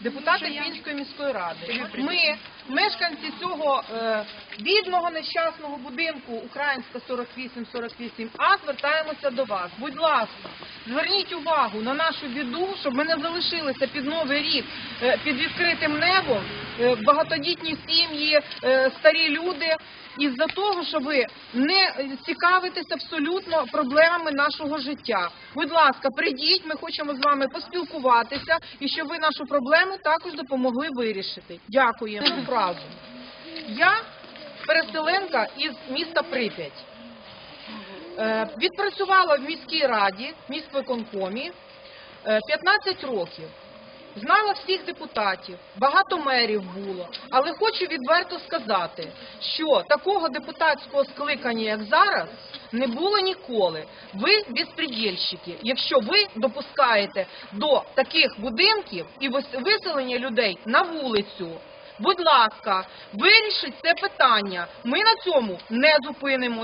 депутати Фінської міської ради. Ми, мешканці цього е, бідного нещасного будинку Українська 48-48 А, звертаємося до вас. Будь ласка, зверніть увагу на нашу біду, щоб ми не залишилися під новий рік е, під відкритим небом, багатодітні сім'ї, е, старі люди. Із-за того, що ви не е, цікавитесь абсолютно проблемами нашого життя. Будь ласка, прийдіть, ми хочемо з вами поспілкуватися і щоб ви нашу проблему також допомогли вирішити. Одну фразу. Я переселенка із міста Прип'ять. Е, Відпрацювала в міській раді, міськвиконкомі е, 15 років. Знала всіх депутатів, багато мерів було, але хочу відверто сказати, що такого депутатського скликання, як зараз, не було ніколи. Ви безпредельщики, якщо ви допускаєте до таких будинків і виселення людей на вулицю. Будь ласка, вирішіть це питання. Ми на цьому не зупинимо.